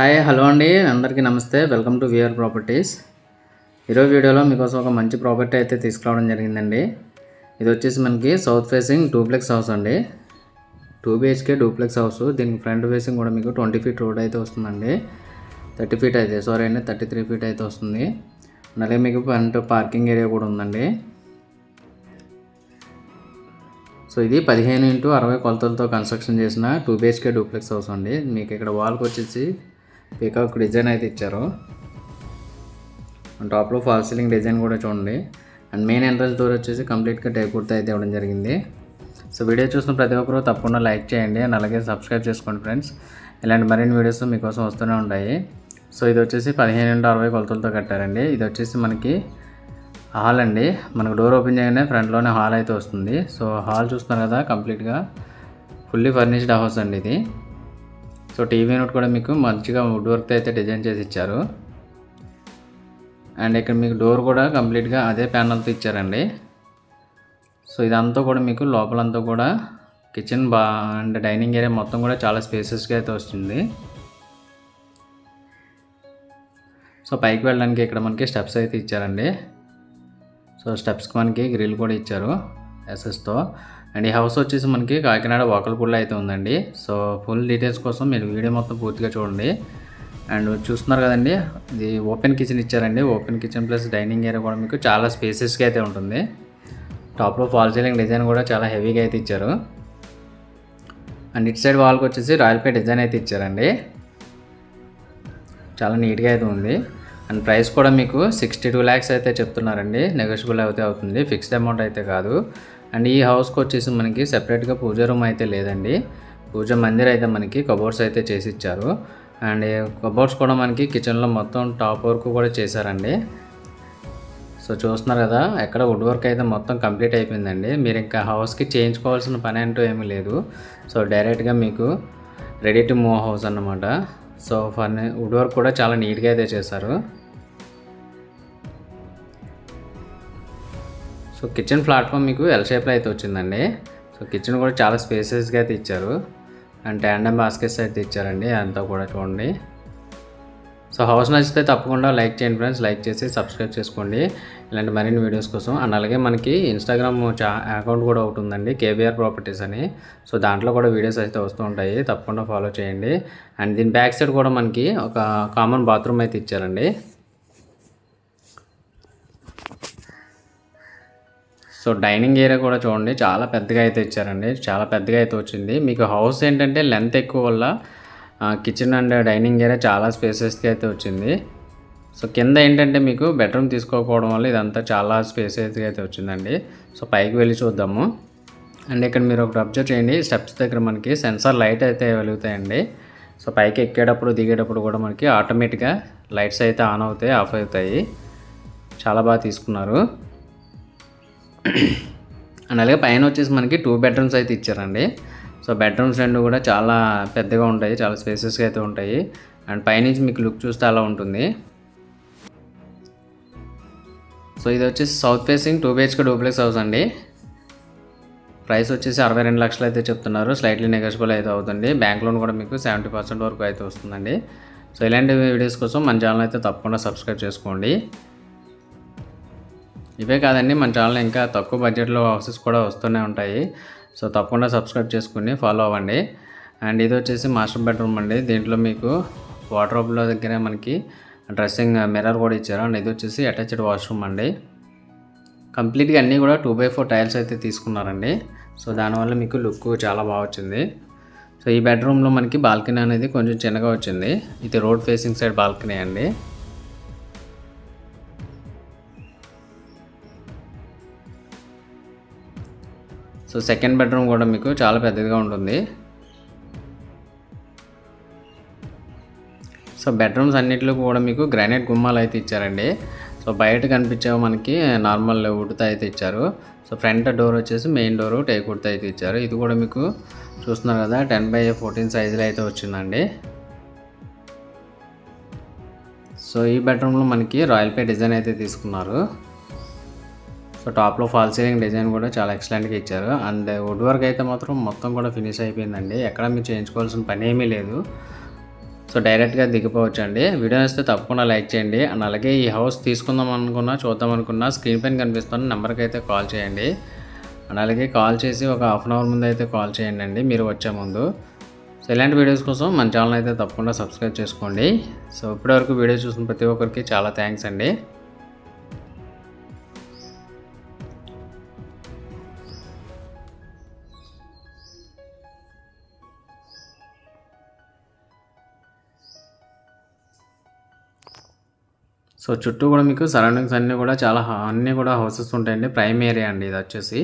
Hi hello అండి. అందరికీ నమస్తే. Welcome to VR properties. ఈరోజు వీడియోలో మీకోసం ఒక మంచి ప్రాపర్టీ అయితే తీసుకురావడం జరిగిందండి. ఇది వచ్చేసి మనకి సౌత్ ఫేసింగ్ డూప్లెక్స్ హౌస్ అండి. టూ బిహెచ్కే డూప్లెక్స్ హౌస్ దీనికి ఫ్రంట్ ఫేసింగ్ కూడా మీకు ట్వంటీ ఫీట్ రోడ్ అయితే వస్తుందండి. థర్టీ ఫీట్ అయితే సారీ అండి థర్టీ త్రీ ఫీట్ అయితే వస్తుంది. అలాగే మీకు ఫ్రంట్ పార్కింగ్ ఏరియా కూడా ఉందండి. సో ఇది పదిహేను ఇంటూ అరవై కొలతలతో కన్స్ట్రక్షన్ చేసిన టూ బిహెచ్కే డూప్లెక్స్ హౌస్ అండి. మీకు ఇక్కడ వాల్కి వచ్చేసి పీకాక్ డిజైన్ అయితే ఇచ్చారు. టాప్లో ఫాల్ సీలింగ్ డిజైన్ కూడా చూడండి. అండ్ మెయిన్ ఎంట్రన్స్ డోర్ వచ్చేసి కంప్లీట్గా టేక్ కుర్తా అయితే ఇవ్వడం జరిగింది. సో వీడియో చూసిన ప్రతి ఒక్కరూ తప్పకుండా లైక్ చేయండి అండ్ అలాగే సబ్స్క్రైబ్ చేసుకోండి ఫ్రెండ్స్. ఇలాంటి మరిన్ని వీడియోస్ మీకోసం వస్తూనే ఉంటాయి. సో ఇది వచ్చేసి పదిహేను నుండి అరవై కొలతలతో కట్టారండి. ఇది వచ్చేసి మనకి హాల్ అండి. మనకు డోర్ ఓపెన్ చేయగానే ఫ్రంట్లోనే హాల్ అయితే వస్తుంది. సో హాల్ చూస్తున్నారు కదా కంప్లీట్గా ఫుల్లీ ఫర్నిష్డ్ హౌస్ అండి ఇది. సో టీవీ యూనిట్ కూడా మీకు మంచిగా వుడ్ వర్క్తో అయితే డిజైన్ చేసి ఇచ్చారు. అండ్ ఇక్కడ మీకు డోర్ కూడా కంప్లీట్గా అదే ప్యానల్తో ఇచ్చారండి. సో ఇదంతా కూడా మీకు లోపలంతా కూడా కిచెన్ బా అండ్ డైనింగ్ ఏరియా మొత్తం కూడా చాలా స్పేసెస్గా అయితే వస్తుంది. సో పైకి వెళ్ళడానికి ఇక్కడ మనకి స్టెప్స్ అయితే ఇచ్చారండి. సో స్టెప్స్కి మనకి గ్రిల్ కూడా ఇచ్చారు ఎస్ఎస్తో అండ్ ఈ హౌస్ వచ్చేసి మనకి కాకినాడ వాకల్పూడిలో అయితే ఉందండి. సో ఫుల్ డీటెయిల్స్ కోసం మీరు వీడియో మొత్తం పూర్తిగా చూడండి. అండ్ చూస్తున్నారు కదండి ఇది ఓపెన్ కిచెన్ ఇచ్చారండి. Open kitchen plus dining area కూడా మీకు చాలా స్పేసెస్గా అయితే ఉంటుంది. టాప్లో ఫాల్ సీలింగ్ డిజైన్ కూడా చాలా హెవీగా అయితే ఇచ్చారు. అండ్ ఇటు సైడ్ వాల్కి వచ్చేసి రాయల్ పే డిజైన్ అయితే ఇచ్చారండి. చాలా నీట్గా అయితే ఉంది. అండ్ ప్రైస్ కూడా మీకు సిక్స్టీ టూ ల్యాక్స్ అయితే చెప్తున్నారండి. నెగోషియబుల్ అయితే అవుతుంది. ఫిక్స్డ్ అమౌంట్ అయితే కాదు. అండ్ ఈ హౌస్కి వచ్చేసి మనకి సెపరేట్గా పూజ రూమ్ అయితే లేదండి. పూజ మందిర్ అయితే మనకి కబోర్డ్స్ అయితే చేసి ఇచ్చారు అండ్ కబోర్డ్స్ కూడా మనకి కిచెన్లో మొత్తం టాప్ వర్క్ కూడా చేశారండి. సో చూస్తున్నారు కదా ఎక్కడ వుడ్ వర్క్ అయితే మొత్తం కంప్లీట్ అయిపోయిందండి. మీరు ఇంకా హౌస్కి చేయించుకోవాల్సిన పని అంటూ ఏమీ లేదు. సో డైరెక్ట్గా మీకు రెడీ టు మూవ్ హౌస్ అన్నమాట. సో ఫర్ని వుడ్ వర్క్ కూడా చాలా నీట్గా అయితే చేశారు. సో కిచెన్ ప్లాట్ఫామ్ మీకు ఎల్ షేప్లో అయితే వచ్చిందండి. సో కిచెన్ కూడా చాలా స్పేసెస్గా అయితే ఇచ్చారు. అండ్ ట్యాండమ్ బాస్కెట్స్ అయితే ఇచ్చారండి అంతా కూడా చూడండి. సో హౌస్ నచ్చితే తప్పకుండా లైక్ చేయండి ఫ్రెండ్స్ లైక్ చేసి సబ్స్క్రైబ్ చేసుకోండి. ఇలాంటి మరిన్ని వీడియోస్ కోసం అండ్ అలాగే మనకి ఇన్స్టాగ్రామ్ చా అకౌంట్ కూడా ఒకటి ఉందండి కేబీఆర్ ప్రాపర్టీస్ అని. సో దాంట్లో కూడా వీడియోస్ అయితే వస్తూ ఉంటాయి తప్పకుండా ఫాలో చేయండి. అండ్ దీని బ్యాక్ సైడ్ కూడా మనకి ఒక కామన్ బాత్రూమ్ అయితే ఇచ్చారండి. సో డైనింగ్ ఏరియా కూడా చూడండి చాలా పెద్దగా అయితే ఇచ్చారండి చాలా పెద్దగా అయితే వచ్చింది. మీకు హౌస్ ఏంటంటే లెంత్ ఎక్కువ వల్ల కిచెన్ అండ్ డైనింగ్ ఏరియా చాలా స్పేసెస్కి అయితే వచ్చింది. సో కింద ఏంటంటే మీకు బెడ్రూమ్ తీసుకోకపోవడం వల్ల ఇదంతా చాలా స్పేసెస్గా అయితే వచ్చిందండి. సో పైకి వెళ్ళి చూద్దాము. అండ్ ఇక్కడ మీరు ఒకటి అబ్జర్వ్ చేయండి స్టెప్స్ దగ్గర మనకి సెన్సార్ లైట్ అయితే వెలుగుతాయండి. సో పైకి ఎక్కేటప్పుడు దిగేటప్పుడు కూడా మనకి ఆటోమేటిక్గా లైట్స్ అయితే ఆన్ అవుతాయి ఆఫ్ అవుతాయి. చాలా బాగా తీసుకున్నారు. అండ్ అలాగే పైన వచ్చేసి మనకి టూ బెడ్రూమ్స్ అయితే ఇచ్చారండి. సో బెడ్రూమ్స్ రెండు కూడా చాలా పెద్దగా ఉంటాయి చాలా స్పేసెస్గా అయితే ఉంటాయి. అండ్ పైనుంచి మీకు లుక్ చూస్తే అలా ఉంటుంది. సో ఇది వచ్చేసి south facing two BHK duplex house అండి. ప్రైస్ వచ్చేసి అరవై రెండు లక్షలు అయితే చెప్తున్నారు. స్లైట్లీ నెగోషియబుల్ అయితే అవుతుంది. బ్యాంక్ లోన్ కూడా మీకు సెవెంటీ పర్సెంట్ వరకు అయితే వస్తుందండి. సో ఇలాంటి వీడియోస్ కోసం మన ఛానల్ అయితే తప్పకుండా సబ్స్క్రైబ్ చేసుకోండి. ఇవే కాదండి మన ఛానల్ ఇంకా తక్కువ బడ్జెట్లో హౌసెస్ కూడా వస్తూనే ఉంటాయి. సో తప్పకుండా సబ్స్క్రైబ్ చేసుకుని ఫాలో అవ్వండి. అండ్ ఇది వచ్చేసి మాస్టర్ బెడ్రూమ్ అండి. దీంట్లో మీకు వాటర్ దగ్గర మనకి డ్రెస్సింగ్ మిర్రర్ కూడా ఇచ్చారు. అండ్ ఇది వచ్చేసి అటాచ్డ్ వాష్రూమ్ అండి. కంప్లీట్గా అన్నీ కూడా టూ బై ఫోర్ టైల్స్ అయితే తీసుకున్నారండి. సో దానివల్ల మీకు లుక్ చాలా బాగా వచ్చింది. సో ఈ బెడ్రూమ్లో మనకి బాల్కనీ అనేది కొంచెం చిన్నగా వచ్చింది. ఇది రోడ్ ఫేసింగ్ సైడ్ బాల్కనీ అండి. సో సెకండ్ బెడ్రూమ్ కూడా మీకు చాలా పెద్దదిగా ఉంటుంది. సో బెడ్రూమ్స్ అన్నింటిలో కూడా మీకు గ్రానైట్ గుమ్మాలు అయితే ఇచ్చారండి. సో బయట కనిపించేవి మనకి నార్మల్ వుడ్తో అయితే ఇచ్చారు. సో ఫ్రంట్ డోర్ వచ్చేసి మెయిన్ డోర్ టేక్ వుడ్తో అయితే ఇచ్చారు. ఇది కూడా మీకు చూస్తున్నారు కదా టెన్ బై ఫోర్టీన్ సైజులో అయితే వచ్చిందండి. సో ఈ బెడ్రూమ్లో మనకి రాయల్ పే డిజైన్ అయితే తీసుకున్నారు. సో టాప్లో ఫాల్ సీలింగ్ డిజైన్ కూడా చాలా ఎక్సలెంట్గా ఇచ్చారు. అండ్ వుడ్ వర్క్ అయితే మాత్రం మొత్తం కూడా ఫినిష్ అయిపోయిందండి. ఎక్కడ మీరు చేయించుకోవాల్సిన పని ఏమీ లేదు. సో డైరెక్ట్గా దిగిపోవచ్చు అండి వీడియో వస్తే తప్పకుండా లైక్ చేయండి. అండ్ అలాగే ఈ హౌస్ తీసుకుందాం అనుకున్నా చూద్దాం అనుకున్నా స్క్రీన్ పైన కనిపిస్తున్న నెంబర్కి అయితే కాల్ చేయండి. అండ్ అలాగే కాల్ చేసి ఒక హాఫ్ అన్ అవర్ ముందు అయితే కాల్ చేయండి అండి. మీరు వచ్చే ముందు. సో ఇలాంటి వీడియోస్ కోసం మన ఛానల్ అయితే తప్పకుండా సబ్స్క్రైబ్ చేసుకోండి. సో ఇప్పటివరకు వీడియో చూసిన ప్రతి ఒక్కరికి చాలా థ్యాంక్స్ అండి. సో చుట్టూ కూడా మీకు సరౌండింగ్స్ అన్నీ కూడా చాలా అన్నీ కూడా హౌసెస్ ఉంటాయండి. ప్రైమ్ ఏరియా అండి ఇది వచ్చేసి